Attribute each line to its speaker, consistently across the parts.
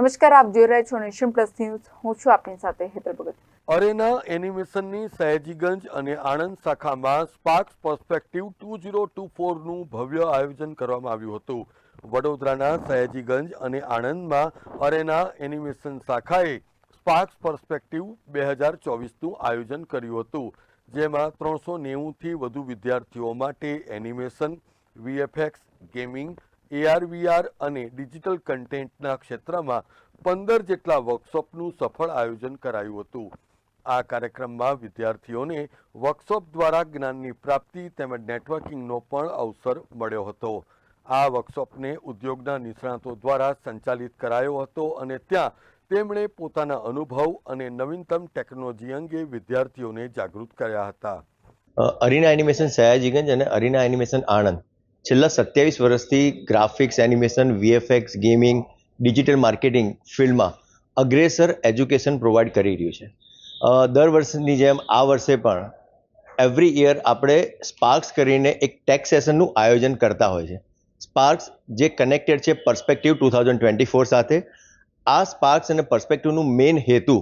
Speaker 1: નમસ્કાર, આપ જોઈ રહ્યા છો નેશન પ્લસ ન્યૂઝ. હું છું આપની સાથે હેતર ભગત.
Speaker 2: અરેના એનિમેશનની સયાજીગંજ અને આણંદ શાખામાં Sparks perspective two zero two ફોરનું ભવ્ય આયોજન કરવામાં આવ્યું હતું. વડોદરાના સયાજીગંજ અને આણંદમાં અરેના એનિમેશન શાખાએ સ્પાર્ક્સ પર્સપેક્ટિવ બે હજાર ચોવીસનું આયોજન કર્યું હતું, જેમાં ત્રણસો નેવુંથી વધુ વિદ્યાર્થીઓ માટે animation, VFX, gaming AR VR અને ડિજિટલ કન્ટેન્ટના ક્ષેત્રમાં પંદર જેટલા વર્કશોપનું સફળ આયોજન કરાયું હતું. આ કાર્યક્રમમાં વિદ્યાર્થીઓને વર્કશોપ દ્વારા જ્ઞાનની પ્રાપ્તિ તેમજ નેટવર્કિંગનો પણ અવસર મળ્યો હતો. આ વર્કશોપને ઉદ્યોગના નિષ્ણાતો દ્વારા સંચાલિત કરાયો હતો અને ત્યાં તેમણે પોતાના અનુભવ અને નવીનતમ ટેકનોલોજી અંગે વિદ્યાર્થીઓને જાગૃત કર્યા હતા.
Speaker 3: અરીના એનિમેશન સયાજીગંજ અને અરીના એનિમેશન આણંદ. છેલ્લા સત્યાવીસ વર્ષથી graphics, animation, VFX, gaming, digital marketing ફિલ્ડમાં અગ્રેસર એજ્યુકેશન પ્રોવાઈડ કરી રહ્યું છે. દર વર્ષની જેમ આ વર્ષે પણ એવરી યર આપણે સ્પાર્ક્સ કરીને એક ટેક સેશનનું આયોજન કરતા હોય છે. સ્પાર્ક્સ જે કનેક્ટેડ છે perspective two thousand twenty four સાથે, આ સ્પાર્ક્સ અને પર્સપેક્ટિવનું મેઇન હેતુ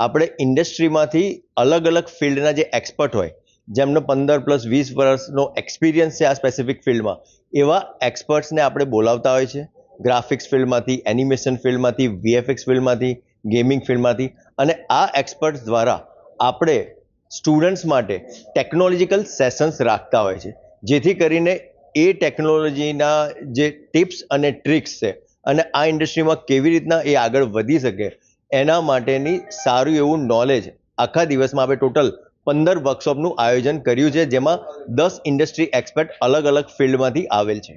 Speaker 3: આપણે ઇન્ડસ્ટ્રીમાંથી અલગ અલગ ફિલ્ડના જે એક્સપર્ટ હોય જેમનો પંદર પ્લસ વીસ વર્ષનો એક્સપિરિયન્સ છે આ સ્પેસિફિક ફિલ્ડમાં એવા એક્સપર્ટ્સને આપણે બોલાવતા હોય છે. ગ્રાફિક્સ ફિલ્ડમાંથી એનિમેશન ફિલ્ડમાંથી વીએફએક્સ ફિલ્ડમાંથી ગેમિંગ ફિલ્ડમાંથી અને આ એક્સપર્ટ્સ દ્વારા આપણે સ્ટુડન્ટ્સ માટે ટેકનોલોજીકલ સેશન્સ રાખતા હોય છે. જેથી કરીને એ ટેકનોલોજીના જે ટિપ્સ અને ટ્રિક્સ છે અને આ ઇન્ડસ્ટ્રીમાં કેવી રીતના એ આગળ વધી શકે, એના માટેની સારું એવું નોલેજ આખા દિવસમાં આપણે ટોટલ પંદર વર્કશોપનું આયોજન કર્યું છે જેમાં દસ ઇન્ડસ્ટ્રી એક્સપર્ટ અલગ અલગ ફિલ્ડમાંથી આવેલ છે.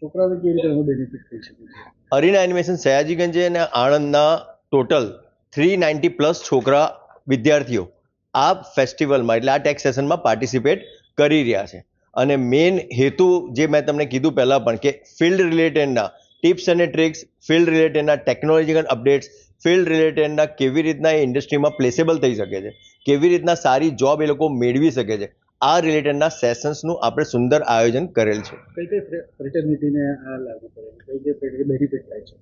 Speaker 4: છોકરાઓને કેવી રીતે બેનિફિટ થઈ શકે
Speaker 3: અરીના એનિમેશન સયાજીગંજ અને આણંદના ટોટલ થ્રી નાઇન્ટી પ્લસ છોકરા વિદ્યાર્થીઓ આ ફેસ્ટિવલમાં એટલે આ ટેક્સેશનમાં પાર્ટિસિપેટ કરી રહ્યા છે. અને મેઇન હેતુ જે મેં તમને કીધું પહેલાં પણ કે ફિલ્ડ રિલેટેડના ટિપ્સ અને ટ્રિક્સ ફિલ્ડ રિલેટેડના ટેકનોલોજીકલ અપડેટ્સ ફિલ્ડ રિલેટેડના કેવી રીતના એ ઇન્ડસ્ટ્રીમાં પ્લેસેબલ થઈ શકે છે કેવી રીતના સારી જોબ એ લોકો મેળવી શકે છે આ રિલેટેડના સેશન્સનું આપણે સુંદર આયોજન કરેલ છે.
Speaker 4: કઈ કઈ ફ્રેટર્નિટીને આ લાગુ પડે કઈ કઈ બેનિફિટ થાય છે?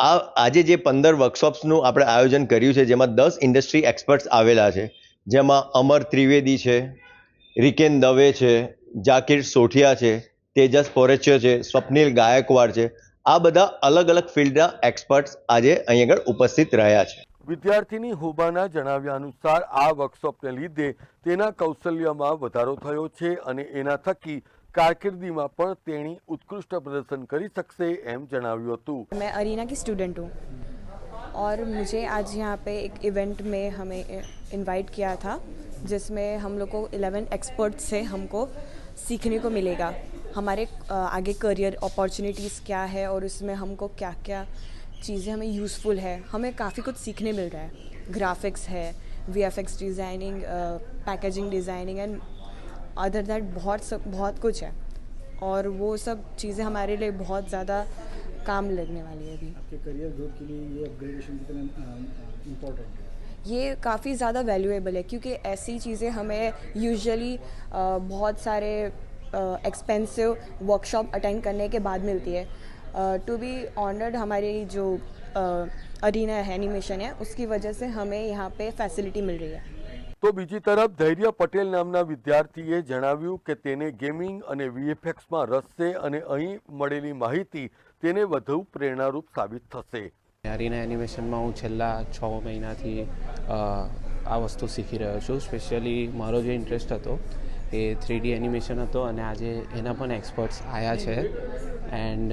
Speaker 3: આ આજે જે પંદર વર્કશોપ્સનું આપણે આયોજન કર્યું છે જેમાં દસ ઇન્ડસ્ટ્રી એક્સપર્ટ્સ આવેલા છે જેમાં અમર ત્રિવેદી છે રિકેન દવે છે જાકીર સોઠિયા છે તેજસ પોરેચ્યો છે સ્વપ્નિલ ગાયકવાડ છે આ બધા અલગ અલગ ફિલ્ડના એક્સપર્ટ્સ આજે અહીં આગળ ઉપસ્થિત રહ્યા છે
Speaker 2: વિદ્યાર્થીની હુબાના જણાવ્યા અનુસાર આ વર્કશોપને લીધે તેના કૌશલ્યમાં વધારો થયો છે અને એના થકી કારકિર્દીમાં પણ તેણી ઉત્કૃષ્ટ પ્રદર્શન કરી શકશે એમ જણાવ્યું હતું
Speaker 5: मैं अरीना की स्टूडेंट हूँ और मुझे आज यहाँ पे एक इवेंट में हमें इनवाइट किया था जिसमें हम लोग को 11 एक्सपर्ट से हमको सीखने को मिलेगा हमारे आगे करियर अपॉर्चुनिटीज़ क्या है और उसमें हमको क्या क्या चीज़ें हमें यूज़फुल है। हमें काफ़ी कुछ सीखने मिल रहा है। ग्राफिक्स है V F X designing packaging designing and other that बहुत सब बहुत कुछ है। और वो सब चीज़ें हमारे लिए बहुत ज़्यादा काम लगने वाली है अभी।
Speaker 4: आपके करियर ग्रोथ के लिए ये अपग्रेडेशन कितना इम्पोर्टेंट है?
Speaker 5: ये काफ़ी ज़्यादा वैल्यूएबल है क्योंकि ऐसी चीज़ें हमें यूजुअली बहुत सारे एक्सपेंसिव वर्कशॉप अटेंड करने के बाद मिलती है टू बी ऑनर्ड हमारी जो अरीना एनिमेशन है उसकी वजह से हमें यहाँ पे फैसिलिटी मिल रही है
Speaker 2: તો બીજી તરફ ધૈર્ય પટેલ નામના વિદ્યાર્થીએ જણાવ્યું કે તેને ગેમિંગ અને વીએફએક્સમાં રસ છે અને અહીં મળેલી માહિતી તેને વધુ પ્રેરણારૂપ સાબિત થશે
Speaker 6: અરીના એનિમેશનમાં હું છેલ્લા છ મહિનાથી અ, આ વસ્તુ શીખી રહ્યો છું સ્પેશિયલી મારો જે ઇન્ટરેસ્ટ હતો એ થ્રીડી એનિમેશન હતો અને આજે એના પણ એક્સપર્ટ્સ આવ્યા છે. એન્ડ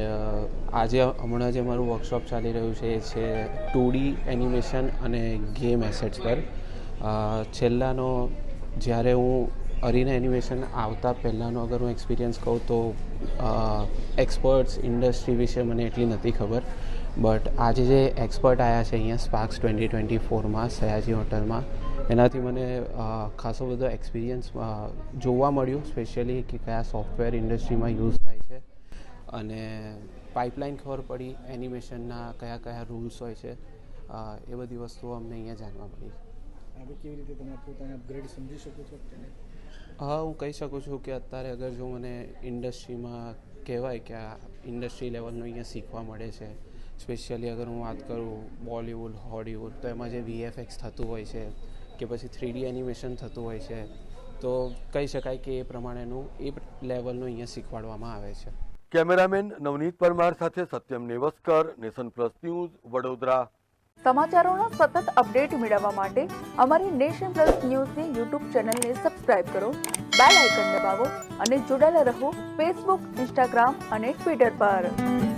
Speaker 6: આજે હમણાં જે મારું વર્કશોપ ચાલી રહ્યું છે એ છે ટુડી એનિમેશન અને ગેમ એસેટ્સ પર. છેલ્લાનો, જ્યારે હું અરીના એનિમેશન આવતા પહેલાંનો અગર હું એક્સપિરિયન્સ કહું તો એક્સપર્ટ્સ ઇન્ડસ્ટ્રી વિશે મને એટલી નથી ખબર. બટ આજે જે એક્સપર્ટ આવ્યા છે અહીંયા સ્પાર્ક્સ ટ્વેન્ટી ટ્વેન્ટી ફોરમાં, સયાજી હોટલમાં એનાથી મને ખાસો બધો એક્સપિરિયન્સ જોવા મળ્યું સ્પેશિયલી કે કયા સોફ્ટવેર ઇન્ડસ્ટ્રીમાં યુઝ થાય છે. અને પાઇપલાઇન ખબર પડી એનિમેશનના કયા કયા રૂલ્સ હોય છે. એ બધી વસ્તુઓ અમને અહીંયા જાણવા મળી.
Speaker 4: હવે કેવી રીતે તમે પોતાને અપગ્રેડ સમજી શકો છો
Speaker 6: હા હું કહી શકું છું કે અત્યારે અગર જો મને ઇન્ડસ્ટ્રીમાં કહેવાય કે આ ઇન્ડસ્ટ્રી લેવલનું અહીંયા શીખવા મળે છે સ્પેશિયલી અગર હું વાત કરું બોલિવૂડ હોલિવૂડ તો એમાં જે વીએફએક્સ થતું હોય છે કે પછી થ્રીડી એનિમેશન થતું હોય છે તો કહી શકાય કે એ પ્રમાણેનું એ લેવલનું અહીંયા શીખવાડવામાં આવે છે.
Speaker 2: કેમેરામેન નવનીત પરમાર સાથે Satyam Nevaskar Nation Plus News Vadodara.
Speaker 1: સમાચારોના સતત અપડેટ મેળવવા માટે અમારી નેશન પ્લસ ન્યૂઝની યુટ્યુબ ચેનલને સબસ્ક્રાઇબ કરો બેલ આઇકન દબાવો અને જોડાયેલા રહો ફેસબુક ઇન્સ્ટાગ્રામ અને ટ્વિટર પર.